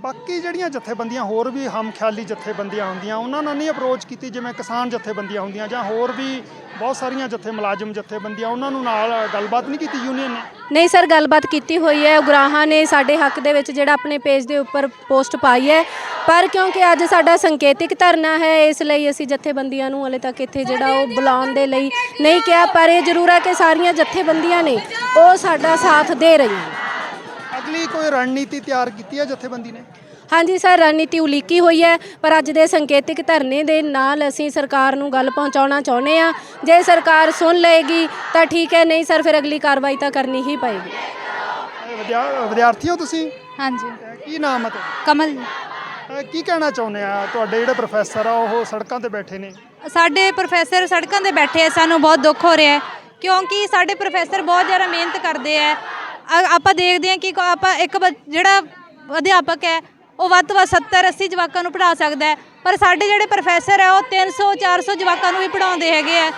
ਬਾਕੀ ਜਿਹੜੀਆਂ ਜਥੇਬੰਦੀਆਂ, ਹੋਰ ਵੀ ਹਮਖਿਆਲੀ ਜਥੇਬੰਦੀਆਂ ਹੁੰਦੀਆਂ, ਉਹਨਾਂ ਨਾਲ ਨਹੀਂ ਅਪਰੋਚ ਕੀਤੀ ਜਿਵੇਂ ਕਿਸਾਨ ਜਥੇਬੰਦੀਆਂ ਹੁੰਦੀਆਂ ਜਾਂ ਹੋਰ ਵੀ ਬਹੁਤ ਸਾਰੀਆਂ ਜਥੇ ਮੁਲਾਜ਼ਮ ਜਥੇਬੰਦੀਆਂ, ਉਹਨਾਂ ਨੂੰ ਨਾਲ ਗੱਲਬਾਤ ਨਹੀਂ ਕੀਤੀ ਯੂਨੀਅਨ ਨੇ? ਨਹੀਂ ਸਰ, ਗੱਲਬਾਤ ਕੀਤੀ ਹੋਈ ਹੈ। ਉਗਰਾਹਾਂ ਨੇ ਸਾਡੇ ਹੱਕ ਦੇ ਵਿੱਚ ਜਿਹੜਾ ਆਪਣੇ ਪੇਜ ਦੇ ਉੱਪਰ ਪੋਸਟ ਪਾਈ ਹੈ। ਪਰ ਕਿਉਂਕਿ ਅੱਜ ਸਾਡਾ ਸੰਕੇਤਿਕ ਧਰਨਾ ਹੈ, ਇਸ ਲਈ ਅਸੀਂ ਜਥੇਬੰਦੀਆਂ ਨੂੰ ਹਲੇ ਤੱਕ ਇੱਥੇ ਜਿਹੜਾ ਉਹ ਬੁਲਾਉਣ ਦੇ ਲਈ ਨਹੀਂ ਕਿਹਾ, ਪਰ ਇਹ ਜ਼ਰੂਰ ਹੈ ਕਿ ਸਾਰੀਆਂ ਜਥੇਬੰਦੀਆਂ ਨੇ ਉਹ ਸਾਡਾ ਸਾਥ ਦੇ ਰਹੀਆਂ ਅਗਲੀ ਕੋਈ ਰਣਨੀਤੀ ਤਿਆਰ ਕੀਤੀ ਹੈ ਜਥੇਬੰਦੀ ਨੇ? ਹਾਂਜੀ ਸਰ ਰਣਨੀਤੀ ਉਲੀਕੀ ਹੋਈ ਹੈ ਪਰ ਅੱਜ ਦੇ ਸੰਕੇਤਿਕ ਧਰਨੇ ਦੇ ਨਾਲ ਅਸੀਂ ਸਰਕਾਰ ਨੂੰ ਗੱਲ ਪਹੁੰਚਾਉਣਾ ਚਾਹੁੰਦੇ ਆ ਜੇ ਸਰਕਾਰ ਸੁਣ ਲਏਗੀ ਤਾਂ ਠੀਕ ਹੈ ਨਹੀਂ ਸਰ ਫਿਰ ਅਗਲੀ ਕਾਰਵਾਈ ਤਾਂ ਕਰਨੀ ਹੀ ਪਏਗੀ। ਵਿਦਿਆ- ਵਿਦਿਆਰਥੀ ਹੋ ਤੁਸੀਂ? ਹਾਂਜੀ। ਕੀ ਨਾਮ ਹੈ ਤੁਹਾਡਾ? ਕਮਲ। ਅਹ ਕੀ ਕਹਿਣਾ ਚਾਹੁੰਦੇ ਆ ਤੁਹਾਡੇ ਜਿਹੜੇ ਪ੍ਰੋਫੈਸਰ ਆ ਉਹ ਸੜਕਾਂ ਤੇ ਬੈਠੇ ਨੇ? ਸਾਡੇ ਪ੍ਰੋਫੈਸਰ ਸੜਕਾਂ ਤੇ ਬੈਠੇ ਆ ਸਾਨੂੰ ਬਹੁਤ ਦੁੱਖ ਹੋ ਰਿਹਾ ਹੈ ਕਿਉਂਕਿ ਸਾਡੇ ਪ੍ਰੋਫੈਸਰ ਬਹੁਤ ਜ਼ਿਆਦਾ ਮਿਹਨਤ ਕਰਦੇ ਆ ਅ- ਆਪਾਂ ਦੇਖਦੇ ਹਾਂ ਕਿ ਕੋ- ਆਪਾਂ ਇੱਕ ਬ- ਜਿਹੜਾ ਅਧਿਆਪਕ ਹੈ, ਉਹ ਵੱਧ ਤੋਂ ਵੱਧ 70 80 ਜਵਾਕਾਂ ਨੂੰ ਪੜ੍ਹਾ ਸਕਦਾ ਹੈ। ਪਰ ਸਾਡੇ ਜਿਹੜੇ ਪ੍ਰੋਫੈਸਰ ਹੈ, ਉਹ 300 400 ਜਵਾਕਾਂ ਨੂੰ ਵੀ ਪੜ੍ਹਾਉਂਦੇ ਹੈਗੇ ਆ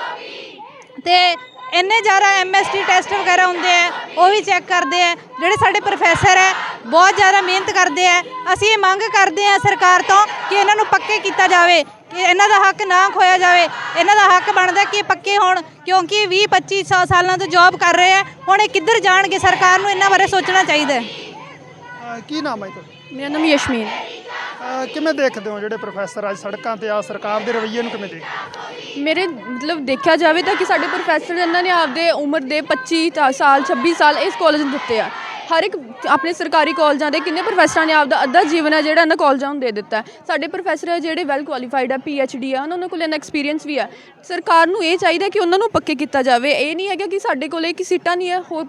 ਤੇ ਇੰਨੇ ਜ਼ਿਆਦਾ ਐਮਐਸਟੀ ਟੈਸਟ ਵਗੈਰਾ ਹੁੰਦੇ ਆ ਉਹ ਵੀ ਚੈੱਕ ਕਰਦੇ ਆ ਜਿਹੜੇ ਸਾਡੇ ਪ੍ਰੋਫੈਸਰ ਹੈ, ਬਹੁਤ ਜ਼ਿਆਦਾ ਮਿਹਨਤ ਕਰਦੇ ਆ ਅਸੀਂ ਇਹ ਮੰਗ ਕਰਦੇ ਆ ਸਰਕਾਰ ਤੋਂ ਕਿ ਇਹਨਾਂ ਨੂੰ ਪੱਕੇ ਕੀਤਾ ਜਾਵੇ। ਕਿ ਇਹਨਾਂ ਦਾ ਹੱਕ ਨਾ ਖੋਇਆ ਜਾਵੇ ਇਹਨਾਂ ਦਾ ਹੱਕ ਬਣਦਾ ਕਿ ਪੱਕੇ ਹੋਣ ਕਿਉਂਕਿ 20 25 ਸਾ- ਸਾਲਾਂ ਤੋਂ ਜੌਬ ਕਰ ਰਹੇ ਆ ਹੁਣ ਇਹ ਕਿੱਧਰ ਜਾਣਗੇ? ਸਰਕਾਰ ਨੂੰ ਇਹਨਾਂ ਬਾਰੇ ਸੋਚਣਾ ਚਾਹੀਦਾ ਹੈ। ਅਹ ਕੀ ਨਾਮ ਹੈ ਤੁਹਾਡਾ? ਮੇਰਾ ਨਾਮ ਯਸ਼ਮੀਨ। ਅਹ ਕਿਵੇਂ ਦੇਖਦੇ ਹੋ ਜਿਹੜੇ ਪ੍ਰੋਫੈਸਰ ਅੱਜ ਸੜਕਾਂ ਤੇ ਆ ਸਰਕਾਰ ਦੇ ਰਵੱਈਏ ਨੂੰ ਕਿਵੇਂ ਦੇਖਦੇ ਮੇਰੇ ਮਤਲਬ ਦੇਖਿਆ ਜਾਵੇ ਤਾਂ ਕਿ ਸਾਡੇ ਪ੍ਰੋਫੈਸਰ ਇਹਨਾਂ ਨੇ ਆਪਦੇ ਉਮਰ ਦੇ 25 ਤਾਂ ਸਾਲ 26 ਸਾਲ ਇਸ ਕਾਲਜ ਨੂੰ ਦਿੱਤੇ ਆ। ਹਰ ਇੱਕ ਆਪਣੇ ਸਰਕਾਰੀ ਕਾਲਜਾਂ ਦੇ ਕਿੰਨੇ ਪ੍ਰੋਫੈਸਰਾਂ ਨੇ ਆਪਦਾ ਅੱਧਾ ਜੀਵਨ ਹੈ ਜਿਹੜਾ ਇਹਨਾਂ ਕਾਲਜਾਂ ਨੂੰ ਦੇ ਦਿੱਤਾ ਸਾਡੇ ਪ੍ਰੋਫੈਸਰ ਹੈ ਜਿਹੜੇ ਵੈਲ ਕੁਆਲੀਫਾਈਡ ਆ ਪੀ ਐਚ ਡੀ ਆ, ਉਹਨਾਂ ਕੋਲ ਇਹਨਾਂ ਐਕਸਪੀਰੀਅੰਸ ਵੀ ਆ। ਸਰਕਾਰ ਨੂੰ ਇਹ ਚਾਹੀਦਾ ਕਿ ਉਹਨਾਂ ਨੂੰ ਪੱਕੇ ਕੀਤਾ ਜਾਵੇ। ਇਹ ਨਹੀਂ ਹੈਗਾ ਕਿ ਸਾਡੇ ਕੋਲ ਇੱਕ ਸੀਟਾਂ ਨਹੀਂ ਹੈ ਹੋਰ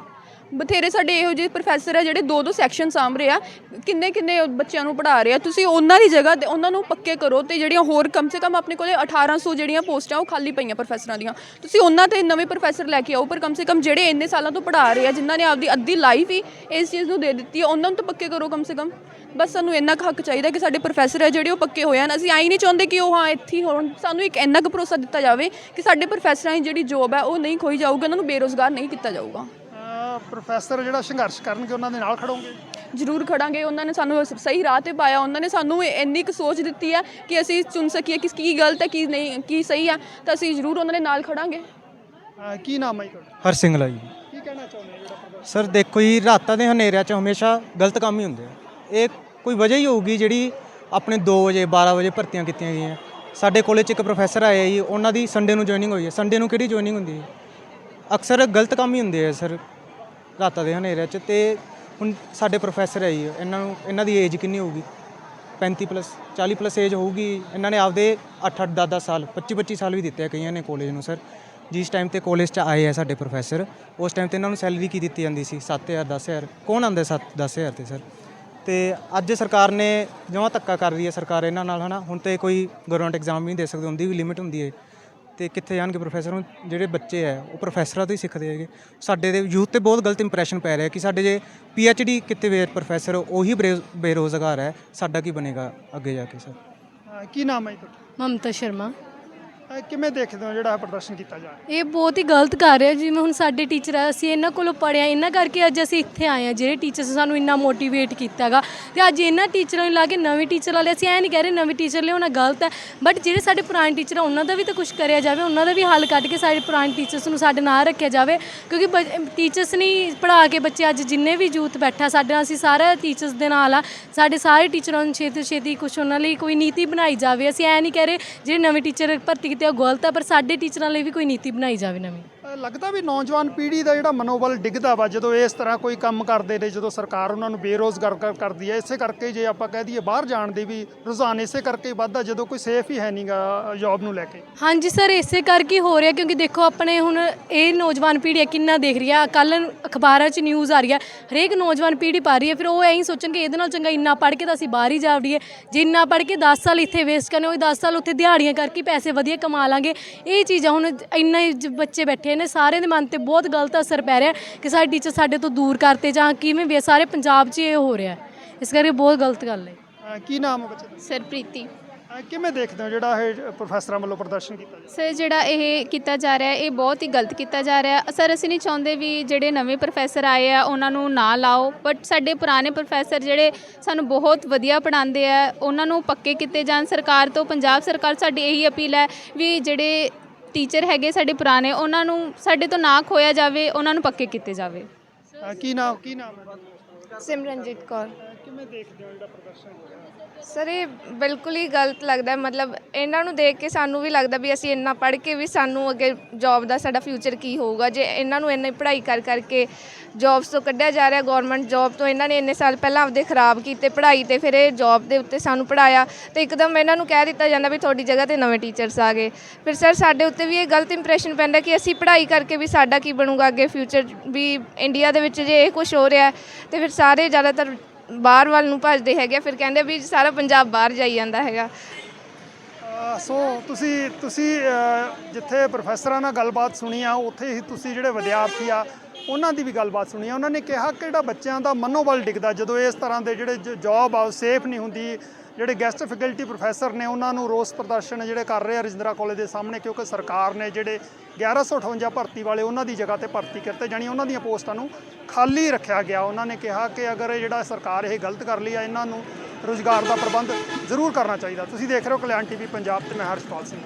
ਬਥੇਰੇ ਸਾਡੇ ਇਹੋ ਜਿਹੇ ਪ੍ਰੋਫੈਸਰ ਆ ਜਿਹੜੇ ਦੋ ਦੋ ਸੈਕਸ਼ਨ ਸਾਂਭ ਰਹੇ ਆ, ਕਿੰਨੇ ਕਿੰਨੇ ਬੱਚਿਆਂ ਨੂੰ ਪੜ੍ਹਾ ਰਹੇ ਆ। ਤੁਸੀਂ ਉਹਨਾਂ ਦੀ ਜਗ੍ਹਾ ਤੇ ਉਹਨਾਂ ਨੂੰ ਪੱਕੇ ਕਰੋ ਤੇ ਜਿਹੜੀਆਂ ਹੋਰ ਕਮ ਸੇ ਕਮ ਆਪਣੇ ਕੋਲੇ 1800 ਜਿਹੜੀਆਂ ਪੋਸਟਾਂ ਉਹ ਖਾਲੀ ਪਈਆਂ ਪ੍ਰੋਫੈਸਰਾਂ ਦੀਆਂ। ਤੁਸੀਂ ਉਹਨਾਂ ਤੇ ਨਵੇਂ ਪ੍ਰੋਫੈਸਰ ਲੈ ਕੇ ਆਓ, ਪਰ ਕਮ ਸੇ ਕਮ ਜਿਹੜੇ ਇੰਨੇ ਸਾਲਾਂ ਤੋਂ ਪੜ੍ਹਾ ਰਹੇ ਆ, ਜਿਨ੍ਹਾਂ ਨੇ ਆਪਦੀ ਅੱਧੀ ਲਾਈਫ ਹੀ ਇਸ ਚੀਜ਼ ਨੂੰ ਦੇ ਦਿੱਤੀ ਹੈ ਉਹਨਾਂ ਨੂੰ ਤਾਂ ਪੱਕੇ ਕਰੋ ਕਮ ਸੇ ਕਮ। ਬਸ ਸਾਨੂੰ ਇੰਨਾ ਕੁ ਹੱਕ ਚਾਹੀਦਾ ਕਿ ਸਾਡੇ ਪ੍ਰੋਫੈਸਰ ਹੈ ਜਿਹੜੇ ਉਹ ਪੱਕੇ ਹੋਏ ਹਨ। ਅਸੀਂ ਆਈ ਨਹੀਂ ਚਾਹੁੰਦੇ ਕਿ ਉਹ ਹਾਂ ਇੱਥੇ ਹੀ ਹੋਣ। ਸਾਨੂੰ ਇੱਕ ਇੰਨਾ ਕੁ ਭਰੋਸਾ ਦਿੱਤਾ ਜਾਵੇ ਕਿ ਸਾਡੇ ਪ੍ਰੋਫੈਸਰਾਂ ਦੀ ਜਿਹੜੀ ਜੋਬ ਹੈ ਉਹ ਨਹੀਂ ਖੋਈ ਜਾਊਗੀ, ਉਹਨਾਂ ਨੂੰ ਬੇਰੋਜ਼ਗਾਰ ਨਹੀਂ ਕੀਤਾ ਜਾਊਗਾ। ਪ੍ਰੋਫੈਸਰ ਜਿਹੜਾ ਸੰਘਰਸ਼ ਕਰਨਗੇ ਉਹਨਾਂ ਦੇ ਨਾਲ ਖੜੋਗੇ? ਜ਼ਰੂਰ ਖੜਾਂਗੇ। ਉਹਨਾਂ ਨੇ ਸਾਨੂੰ ਸ- ਸਹੀ ਰਾਹ ਤੇ ਪਾਇਆ। ਉਹਨਾਂ ਨੇ ਸਾਨੂੰ ਇੰਨੀ ਕੁ ਸੋਚ ਦਿੱਤੀ ਹੈ ਕਿ ਅਸੀਂ ਚੁਣ ਸਕੀਏ ਕਿ ਕੀ ਗਲਤ ਹੈ ਕੀ ਨਹੀਂ ਕੀ ਸਹੀ ਹੈ। ਤਾਂ ਅਸੀਂ ਜ਼ਰੂਰ ਉਹਨਾਂ ਦੇ ਨਾਲ ਖੜਾਂਗੇ। ਅਹ ਕੀ ਨਾਮ ਹੈ ਜੀ ਤੁਹਾਡਾ? ਹਰ ਸਿੰਗਲਾ ਜੀ। ਕੀ ਕਹਿਣਾ ਚਾਹੁੰਦੇ ਹੋ ਜਿਹੜਾ ਪ੍ਰਦਰਸ਼ਨ ਸਰ ਦੇਖੋ ਜੀ ਰਾਤਾਂ ਦੇ ਹਨੇਰਿਆਂ 'ਚ ਹਮੇਸ਼ਾ ਗਲਤ ਕੰਮ ਹੀ ਹੁੰਦੇ ਆ। ਇਹ ਕੋਈ ਵਜ੍ਹਾ ਹੀ ਹੋਊਗੀ ਜਿਹੜੀ ਆਪਣੇ 2 ਵਜੇ 12 ਵਜੇ ਭਰਤੀਆਂ ਕੀਤੀਆਂ ਗਈਆਂ। ਸਾਡੇ ਕਾਲਜ 'ਚ ਇੱਕ ਪ੍ਰੋਫੈਸਰ ਆਇਆ ਜੀ ਉਹਨਾਂ ਦੀ ਸੰਡੇ ਨੂੰ ਜੁਆਇਨਿੰਗ ਹੋਈ ਹੈ। ਸੰਡੇ ਨੂੰ ਕਿਹੜੀ ਜੁਆਇਨਿੰਗ ਹੁੰਦੀ ਹੈ? ਅਕਸਰ ਗਲਤ ਕੰਮ ਹੀ ਹੁੰਦੇ ਆ ਸਰ। ਰਾਤਾਂ ਦੇ ਹਨੇਰਿਆਂ 'ਚ ਤੇ ਹੁਣ ਸਾਡੇ ਪ੍ਰੋਫੈਸਰ ਹੈ ਜੀ, ਇਹਨਾਂ ਨੂੰ ਇਹਨਾਂ ਦੀ ਏਜ ਕਿੰਨੀ ਹੋਊਗੀ? 35 ਪਲੱਸ 40 ਪਲੱਸ ਏਜ ਹੋਊਗੀ। ਇਹਨਾਂ ਨੇ ਆਪਦੇ 8 8 10 10 ਸਾਲ 25 25 ਸਾਲ ਵੀ ਦਿੱਤੇ ਆ ਕਈਆਂ ਨੇ ਕਾਲਜ ਨੂੰ ਸਰ ਜਿਸ ਟਾਈਮ ਤੇ ਕਾਲਜ 'ਚ ਆਏ ਆ ਸਾਡੇ ਪ੍ਰੋਫੈਸਰ ਉਸ ਟਾਈਮ ਤੇ ਇਹਨਾਂ ਨੂੰ ਸੈਲਰੀ ਕੀ ਦਿੱਤੀ ਜਾਂਦੀ ਸੀ? 7000 10000 ਕੌਣ ਆਂਦਾ 7 10000 ਤੇ ਸਰ ਤੇ ਅੱਜ ਸਰਕਾਰ ਨੇ ਜਮਾਂ ਧੱਕਾ ਕਰ ਰਹੀ ਹੈ ਸਰਕਾਰ ਇਹਨਾਂ ਨਾਲ, ਹਨਾ? ਹੁਣ ਤੇ ਕੋਈ ਗਵਰਨਮੈਂਟ ਐਗਜ਼ਾਮ ਵੀ ਨਹੀਂ ਦੇ ਸਕਦੇ, ਉਹਦੀ ਵੀ ਲਿਮਿਟ ਹੁੰਦੀ ਹੈ। ਤੇ ਕਿੱਥੇ ਜਾਣਗੇ ਪ੍ਰੋਫੈਸਰ ਹੁਣ? ਜਿਹੜੇ ਬੱਚੇ ਆ ਉਹ ਪ੍ਰੋਫੈਸਰਾਂ ਤੋਂ ਹੀ ਸਿੱਖਦੇ ਹੈਗੇ। ਸਾਡੇ ਦੇ ਯੂਥ ਤੇ ਬਹੁਤ ਗਲਤ ਇੰਪ੍ਰੈਸ਼ਨ ਪੈ ਰਿਹਾ ਕਿ ਸਾਡੇ ਜੇ ਡੀ ਕਿਤੇ ਵੇ ਪ੍ਰੋਫੈਸਰ ਉਹੀ ਬਰੇ- ਬੇਰੋਜ਼ਗਾਰ ਹੈ। ਸਾਡਾ ਕੀ ਬਣੇਗਾ ਅੱਗੇ ਜਾ ਕੇ ਸਰ ਅਹ ਕੀ ਨਾਮ ਹੈ ਜੀ ਤੁਹਾਡਾ? ਮਮਤਾ ਸ਼ਰਮਾ। ਅਹ ਕਿਵੇਂ ਦੇਖਦੇ ਹੋ ਜਿਹੜਾ ਇਹ ਪ੍ਰਦਰਸ਼ਨ ਕੀਤਾ ਜਾ ਰਿਹਾ? ਇਹ ਬਹੁਤ ਹੀ ਗਲਤ ਕਰ ਰਿਹਾ ਜਿਵੇਂ ਹੁਣ ਸਾਡੇ ਟੀਚਰ ਆ, ਅਸੀਂ ਇਹਨਾਂ ਕੋਲੋਂ ਪੜ੍ਹਿਆ, ਇਹਨਾਂ ਕਰਕੇ ਅੱਜ ਅਸੀਂ ਇੱਥੇ ਆਏ ਆ ਜਿਹੜੇ ਟੀਚਰਸ ਸਾਨੂੰ ਇੰਨਾ ਮੋਟੀਵੇਟ ਕੀਤਾਗਾ ਤੇ ਅੱਜ ਇਹਨਾਂ ਟੀਚਰਾਂ ਨੂੰ ਲਾ ਕੇ ਨਵੇਂ ਟੀਚਰ ਵਾਲੇ, ਅਸੀਂ ਐ ਨਹੀਂ ਕਹਿ ਰਹੇ ਨਵੇਂ ਟੀਚਰ ਲਿਆਉਣਾ ਗਲਤ ਹੈ ਬਟ ਜਿਹੜੇ ਸਾਡੇ ਪੁਰਾਣੇ ਟੀਚਰ ਆ, ਉਹਨਾਂ ਦਾ ਵੀ ਤਾਂ ਕੁਝ ਕਰਿਆ ਜਾਵੇ, ਉਹਨਾਂ ਦਾ ਵੀ ਹੱਲ ਕੱਢ ਕੇ ਸਾਡੇ ਪੁਰਾਣੇ ਟੀਚਰਸ ਨੂੰ ਸਾਡੇ ਨਾਲ ਰੱਖਿਆ ਜਾਵੇ, ਕਿਉਂਕਿ ਟੀਚਰਸ ਨਹੀਂ ਪੜ੍ਹਾ ਕੇ ਬੱਚੇ ਅੱਜ ਜਿੰਨੇ ਵੀ ਯੂਥ ਬੈਠਾ, ਸਾਡੇ ਨਾਲ ਅਸੀਂ ਸਾਰੇ ਟੀਚਰਸ ਦੇ ਨਾਲ ਆ। ਸਾਡੇ ਸਾਰੇ ਟੀਚਰਾਂ ਨੂੰ ਛੇਤੀ ਛੇਤੀ ਕੁਝ ਉਹਨਾਂ ਲਈ ਕੋਈ ਨੀਤੀ ਬਣਾਈ ਜਾਵੇ। ਅਸੀਂ ਐ ਨਹੀਂ ਕਹਿ ਰਹੇ, ਜਿਹੜੇ ਨਵੇਂ ਟੀਚਰ ਭਰਤੀ ਕੀਤੇ ਉਹ ਗਲਤ ਆ ਪਰ ਸਾਡੇ ਟੀਚਰਾਂ ਲਈ ਵੀ ਕੋਈ ਨੀਤੀ ਬਣਾਈ ਜਾਵੇ ਨਵੀਂ। ਲੱਗਦਾ ਵੀ ਨੌਜਵਾਨ ਪੀੜ੍ਹੀ ਦਾ ਜਿਹੜਾ ਮਨੋਬਲ ਡਿੱਗਦਾ ਵਾ, ਜਦੋਂ ਇਸ ਤਰ੍ਹਾਂ ਕੋਈ ਕੰਮ ਕਰਦੇ ਨੇ, ਜਦੋਂ ਸਰਕਾਰ ਉਹਨਾਂ ਨੂੰ ਬੇਰੋਜ਼ਗਾਰ ਕਰ- ਕਰਦੀ ਹੈ, ਇਸੇ ਕਰਕੇ ਜੇ ਆਪਾਂ ਕਹਿ ਦਈਏ ਬਾਹਰ ਜਾਣ ਦੀ ਵੀ ਰੁਝਾਨ ਇਸੇ ਕਰਕੇ ਹੀ ਵੱਧਦਾ, ਜਦੋਂ ਕੋਈ ਸੇਫ ਹੀ ਹੈ ਨਹੀਂਗਾ ਜੌਬ ਨੂੰ ਲੈ ਕੇ। ਹਾਂਜੀ ਸਰ ਇਸੇ ਕਰਕੇ ਹੀ ਹੋ ਰਿਹਾ, ਕਿਉਂਕਿ ਦੇਖੋ ਆਪਣੇ ਹੁਣ ਇਹ ਨੌਜਵਾਨ ਪੀੜ੍ਹੀ ਹੈ, ਕਿੰਨਾ ਦੇਖ ਰਹੀ ਹੈ। ਕੱਲ ਅਖਬਾਰਾਂ 'ਚ ਨਿਊਜ਼ ਆ ਰਹੀ ਹੈ, ਹਰੇਕ ਨੌਜਵਾਨ ਪੀੜ੍ਹੀ ਪਾ ਰਹੀ ਹੈ, ਫਿਰ ਉਹ ਐਂ ਹੀ ਸੋਚਣਗੇ ਇਹਦੇ ਨਾਲ ਚੰਗਾ ਇੰਨਾ ਪੜ੍ਹ ਕੇ ਤਾਂ ਅਸੀਂ ਬਾਹਰ ਹੀ ਜਾ ਵੜੀਏ। ਜੇ ਇੰਨਾ ਪੜ੍ਹ ਕੇ 10 ਸਾਲ ਇੱਥੇ ਵੇਸਟ ਕਰਨੇ, ਉਹ 10 ਸਾਲ ਉੱਥੇ ਦਿਹਾੜੀਆਂ ਕਰਕੇ ਪੈਸੇ ਵਧੀਆ ਕਮਾ ਲਾਂਗੇ। ਇਹ ਚੀਜ਼ਾਂ ਹੁਣ ਇੰਨਾ ਹੀ ਜ- ਬੱਚੇ ਬੈਠੇ ਨੇ ਸਾਰਿਆਂ ਦੇ ਮਨ ਤੇ ਬਹੁਤ ਗਲਤ ਅਸਰ ਪੈ ਰਿਹਾ ਕਿ ਸਾਡੇ ਟੀਚਰ ਸਾਡੇ ਤੋਂ ਦੂਰ ਕਰਤੇ ਜਾਂ ਕਿਵੇਂ ਵੀ ਸਾਰੇ ਪੰਜਾਬ 'ਚ ਇਹ ਹੋ ਰਿਹਾ ਇਸ ਕਰਕੇ ਬਹੁਤ ਗਲਤ ਗੱਲ ਹੈ। ਅਹ ਕੀ ਨਾਮ ਹੈ ਬੱਚੇ ਦਾ? ਸਰਪ੍ਰੀਤੀ। ਅਹ ਕਿਵੇਂ ਦੇਖਦੇ ਹੋ ਜਿਹੜਾ ਇਹ ਪ੍ਰੋਫੈਸਰਾਂ ਵੱਲੋਂ ਪ੍ਰਦਰਸ਼ਨ ਕੀਤਾ ਜਾ ਸਰ ਜਿਹੜਾ ਇਹ ਕੀਤਾ ਜਾ ਰਿਹਾ ਹੈ ਇਹ ਬਹੁਤ ਹੀ ਗਲਤ ਕੀਤਾ ਜਾ ਰਿਹਾ। ਹੈ ਸਰ ਅਸੀਂ ਨਹੀਂ ਚਾਹੁੰਦੇ ਵੀ ਜਿਹੜੇ ਨਵੇਂ ਪ੍ਰੋਫੈਸਰ ਆਏ ਆ ਉਹਨਾਂ ਨੂੰ ਨਾ ਲਾਓ। ਬਟ ਸਾਡੇ ਪੁਰਾਣੇ ਪ੍ਰੋਫੈਸਰ ਜਿਹੜੇ ਸਾਨੂੰ ਬਹੁਤ ਵਧੀਆ ਪੜ੍ਹਾਉਂਦੇ ਆ ਉਹਨਾਂ ਨੂੰ ਪੱਕੇ ਕੀਤੇ ਜਾਣ। ਸਰਕਾਰ ਤੋਂ ਪੰਜਾਬ ਸਰਕਾਰ ਸਾਡੀ ਇਹੀ ਅਪੀਲ ਹੈ ਵੀ ਜਿਹੜੇ ਟੀਚਰ ਹੈਗੇ ਸਾਡੇ ਪੁਰਾਣੇ ਉਹਨਾਂ ਨੂੰ ਸਾਡੇ ਤੋਂ ਨਾ ਖੋਇਆ ਜਾਵੇ ਉਹਨਾਂ ਨੂੰ ਪੱਕੇ ਕੀਤੇ ਜਾਵੇ। ਕੀ ਨਾਮ ਕੀ ਨਾਮ ਹੈ? ਸਿਮਰਨਜੀਤ ਕੌਰ। ਕਿਵੇਂ ਦੇਖਦੇ ਹੋ ਜਿਹੜਾ ਪ੍ਰਦਰਸ਼ਨ? ਹੋ ਰਿਹਾ ਸਰ ਇਹ ਬਿਲਕੁਲ ਹੀ ਗਲਤ ਲੱਗਦਾ ਹੈ। ਮਤਲਬ ਇਹਨਾਂ ਨੂੰ ਦੇਖ ਕੇ ਸਾਨੂੰ ਵੀ ਲੱਗਦਾ ਵੀ ਅਸੀਂ ਇੰਨਾ ਪੜ੍ਹ ਕੇ ਵੀ ਸਾਨੂੰ ਅੱਗੇ ਜੌਬ ਦਾ ਸਾਡਾ ਫਿਊਚਰ ਕੀ ਹੋਊਗਾ। ਜੇ ਇਹਨਾਂ ਨੂੰ ਇੰਨੀ ਪੜ੍ਹਾਈ ਕਰ ਕਰਕੇ ਜੌਬਸ ਤੋਂ ਕੱਢਿਆ ਜਾ ਰਿਹਾ ਗਵਰਨਮੈਂਟ ਜੌਬ ਤੋਂ ਇਹਨਾਂ ਨੇ ਇੰਨੇ ਸਾਲ ਪਹਿਲਾਂ ਆਪਦੇ ਖਰਾਬ ਕੀਤੇ ਪੜ੍ਹਾਈ ਤੇ ਫਿਰ ਇਹ ਜੌਬ ਦੇ ਉੱਤੇ ਸਾਨੂੰ ਪੜਾਇਆ ਤੇ ਇੱਕਦਮ ਇਹਨਾਂ ਨੂੰ ਕਹਿ ਦਿੱਤਾ ਜਾਂਦਾ ਵੀ ਤੁਹਾਡੀ ਜਗ੍ਹਾ ਤੇ ਨਵੇਂ ਟੀਚਰਸ ਆ ਗਏ। ਫਿਰ ਸਰ ਸਾਡੇ ਉੱਤੇ ਵੀ ਇਹ ਗਲਤ ਇੰਪ੍ਰੈਸ਼ਨ ਪੈਂਦਾ ਕਿ ਅਸੀਂ ਪੜ੍ਹਾਈ ਕਰਕੇ ਵੀ ਸਾਡਾ ਕੀ ਬਣੂਗਾ ਅੱਗੇ ਫਿਊਚਰ ਵੀ ਇੰਡੀਆ ਦੇ ਵਿੱਚ ਜੇ ਇਹ ਕੁਝ ਹੋ ਰਿਹਾ ਹੈ, ਤੇ ਫਿਰ ਸਾਰੇ ਜ਼ਿਆਦਾਤਰ ਬਾਹਰ ਵੱਲ ਨੂੰ ਭੱਜਦੇ ਹੈਗੇ ਆ। ਫਿਰ ਕਹਿੰਦੇ ਵੀ ਸਾਰਾ ਪੰਜਾਬ ਬਾਹਰ ਜਾਈ ਜਾਂਦਾ ਹੈਗਾ ਅਹ ਸੋ ਤੁਸੀਂ ਤੁਸੀਂ ਅਹ, ਜਿੱਥੇ ਪ੍ਰੋਫੈਸਰਾਂ ਨਾਲ ਗੱਲਬਾਤ ਸੁਣੀ ਆ ਉੱਥੇ ਹੀ ਤੁਸੀਂ ਜਿਹੜੇ ਵਿਦਿਆਰਥੀ ਆ ਉਹਨਾਂ ਦੀ ਵੀ ਗੱਲਬਾਤ ਸੁਣੀ ਆ ਉਹਨਾਂ ਨੇ ਕਿਹਾ ਕਿ ਜਿਹੜਾ ਬੱਚਿਆਂ ਦਾ ਮਨੋਬਲ ਡਿੱਗਦਾ ਜਦੋਂ ਇਸ ਤਰ੍ਹਾਂ ਦੇ ਜਿਹੜੇ ਜੌਬ ਆ ਸੇਫ ਨਹੀਂ ਹੁੰਦੀ ਜਿਹੜੇ ਗੈਸਟ ਫੈਕਲਟੀ ਪ੍ਰੋਫੈਸਰ ਨੇ, ਉਹਨਾਂ ਨੂੰ ਰੋਸ ਪ੍ਰਦਰਸ਼ਨ ਜਿਹੜੇ ਕਰ ਰਹੇ ਆ ਰਜਿੰਦਰਾ ਕਾਲਜ ਦੇ ਸਾਹਮਣੇ, ਕਿਉਂਕਿ ਸਰਕਾਰ ਨੇ ਜਿਹੜੇ 1158 ਭਰਤੀ ਵਾਲੇ ਉਹਨਾਂ ਦੀ ਜਗ੍ਹਾ ਤੇ ਭਰਤੀ ਕਰਤੇ ਜਾਣੀ ਉਹਨਾਂ ਦੀਆਂ ਪੋਸਟਾਂ ਨੂੰ ਖਾਲੀ ਰੱਖਿਆ ਗਿਆ। ਉਹਨਾਂ ਨੇ ਕਿਹਾ ਕਿ ਅਗਰ ਇਹ ਜਿਹੜਾ ਸਰਕਾਰ ਇਹ ਗਲਤ ਕਰ ਲਈ ਆ, ਇਹਨਾਂ ਨੂੰ ਰੁਜ਼ਗਾਰ ਦਾ ਪ੍ਰਬੰਧ ਜ਼ਰੂਰ ਕਰਨਾ ਚਾਹੀਦਾ। ਤੁਸੀਂ ਦੇਖ ਰਹੇ ਹੋ ਕਲਿਆਣ ਟੀਵੀ ਪੰਜਾਬ ਤੇ, ਮੈਂ ਹਰਸ਼ਪਾਲ ਸਿੰਘ।